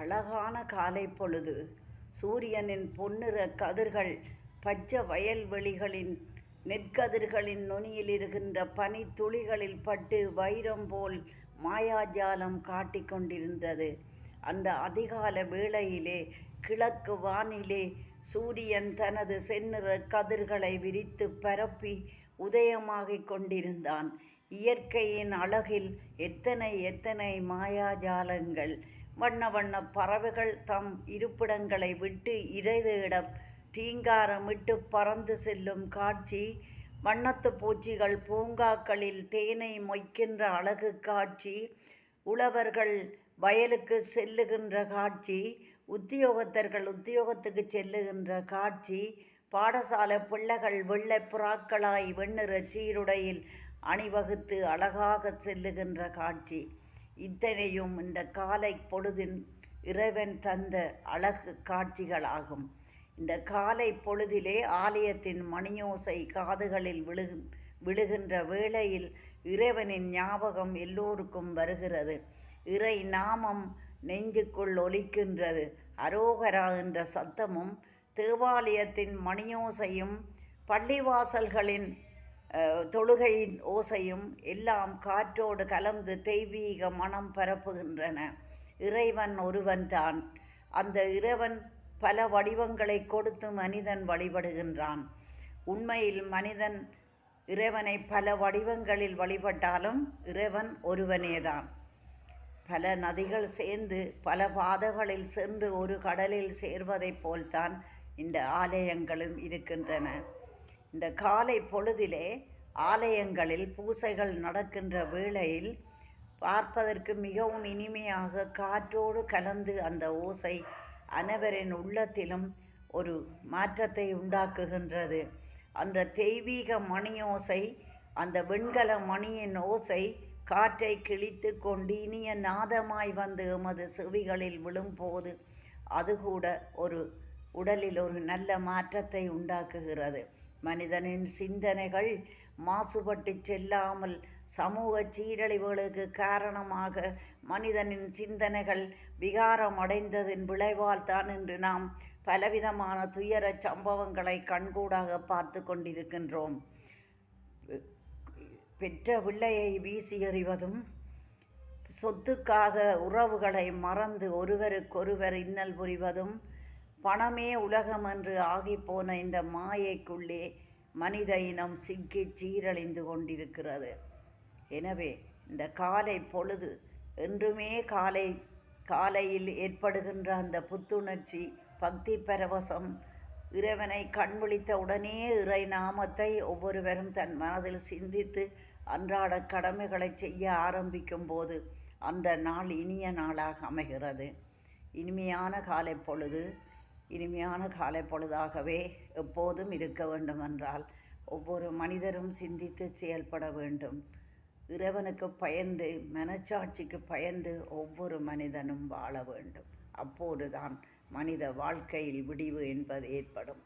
அழகான காலை பொழுது சூரியனின் பொன்னிற கதிர்கள் பச்சை வயல்வெளிகளின் நெற்கதிர்களின் நுனியில் இருக்கின்ற பனித்துளிகளில் பட்டு வைரம் போல் மாயாஜாலம் காட்டிக் கொண்டிருந்தது. அந்த அதிகால வேளையிலே கிழக்கு வானிலே சூரியன் தனது செந்நிற கதிர்களை விரித்து பரப்பி உதயமாகிக் கொண்டிருந்தான். இயற்கையின் அழகில் எத்தனை எத்தனை மாயாஜாலங்கள் வண்ண வண்ண பறவைகள் தம் இருப்பிடங்களை விட்டு இறைதேட தீங்காரமிட்டு பறந்து செல்லும் காட்சி வண்ணத்து பூச்சிகள் பூங்காக்களில் தேனை மொய்க்கின்ற அழகு காட்சி உழவர்கள் வயலுக்கு செல்லுகின்ற காட்சி உத்தியோகத்தர்கள் உத்தியோகத்துக்கு செல்லுகின்ற காட்சி பாடசாலை பிள்ளைகள் வெள்ளை புறாக்களாய் வெண்ணிற சீருடையில் அணிவகுத்து அழகாக செல்லுகின்ற காட்சி. இத்தனையும் இந்த காலை பொழுதின் இறைவன் தந்த அழகு காட்சிகளாகும். இந்த காலை பொழுதிலே ஆலயத்தின் மணியோசை காதுகளில் விழுகு விழுகின்ற வேளையில் இறைவனின் ஞாபகம் எல்லோருக்கும் வருகிறது. இறை நாமம் நெஞ்சுக்குள் ஒலிக்கின்றது. அரோகரா என்ற சத்தமும் தேவாலயத்தின் மணியோசையும் பள்ளிவாசல்களின் தொழுகையின் ஓசையும் எல்லாம் காற்றோடு கலந்து தெய்வீக மனம் பரப்புகின்றன. இறைவன் ஒருவன்தான் அந்த இறைவன் பல வடிவங்களை கொடுத்து மனிதன் வழிபடுகின்றான். உண்மையில் மனிதன் இறைவனை பல வடிவங்களில் வழிபட்டாலும் இறைவன் ஒருவனேதான் பல நதிகள் சேர்ந்து பல பாதைகளில் சென்று ஒரு கடலில் சேர்வதைப் போல்தான் இந்த ஆலயங்களும் இருக்கின்றன. இந்த காலை பொழுதிலே ஆலயங்களில் பூசைகள் நடக்கின்ற வேளையில் பார்ப்பதற்கு மிகவும் இனிமையாக காற்றோடு கலந்து அந்த ஓசை அனைவரின் உள்ளத்திலும் ஒரு மாற்றத்தை உண்டாக்குகின்றது. அந்த தெய்வீக மணியோசை அந்த வெண்கல மணியின் ஓசை காற்றை கிழித்து கொண்டு இனிய நாதமாய் வந்து எமது செவிகளில் விழும்போது அது கூட ஒரு உடலில் ஒரு நல்ல மாற்றத்தை உண்டாக்குகிறது. மனிதனின் சிந்தனைகள் மாசுபட்டு செல்லாமல் சமூக சீரழிவுகளுக்கு காரணமாக மனிதனின் சிந்தனைகள் விகாரம் அடைந்ததின் விளைவால் தான் இன்று நாம் பலவிதமான துயரச் சம்பவங்களை கண்கூடாக பார்த்து கொண்டிருக்கின்றோம். பெற்ற பிள்ளையை வீசி எறிவதும் சொத்துக்காக உறவுகளை மறந்து ஒருவருக்கொருவர் இன்னல் புரிவதும் பணமே உலகம் என்று ஆகிப்போன இந்த மாயைக்குள்ளே மனித இனம் சிக்கி சீரழிந்து கொண்டிருக்கிறது. எனவே இந்த காலை பொழுது என்றுமே காலை காலையில் ஏற்படுகின்ற அந்த புத்துணர்ச்சி பக்தி பரவசம் இறைவனை கண் விழித்த உடனே இறை நாமத்தை ஒவ்வொருவரும் தன் மனதில் சிந்தித்து அன்றாட கடமைகளை செய்ய ஆரம்பிக்கும் போது அந்த நாள் இனிய நாளாக அமைகிறது. இனிமையான காலை பொழுது இனிமையான காலை பொழுதாகவே எப்போதும் இருக்க வேண்டுமென்றால் ஒவ்வொரு மனிதரும் சிந்தித்து செயல்பட வேண்டும். இறைவனுக்கு பயந்து மனச்சாட்சிக்கு பயந்து ஒவ்வொரு மனிதனும் வாழ வேண்டும். அப்போதுதான் மனித வாழ்க்கையில் விடிவு என்பது ஏற்படும்.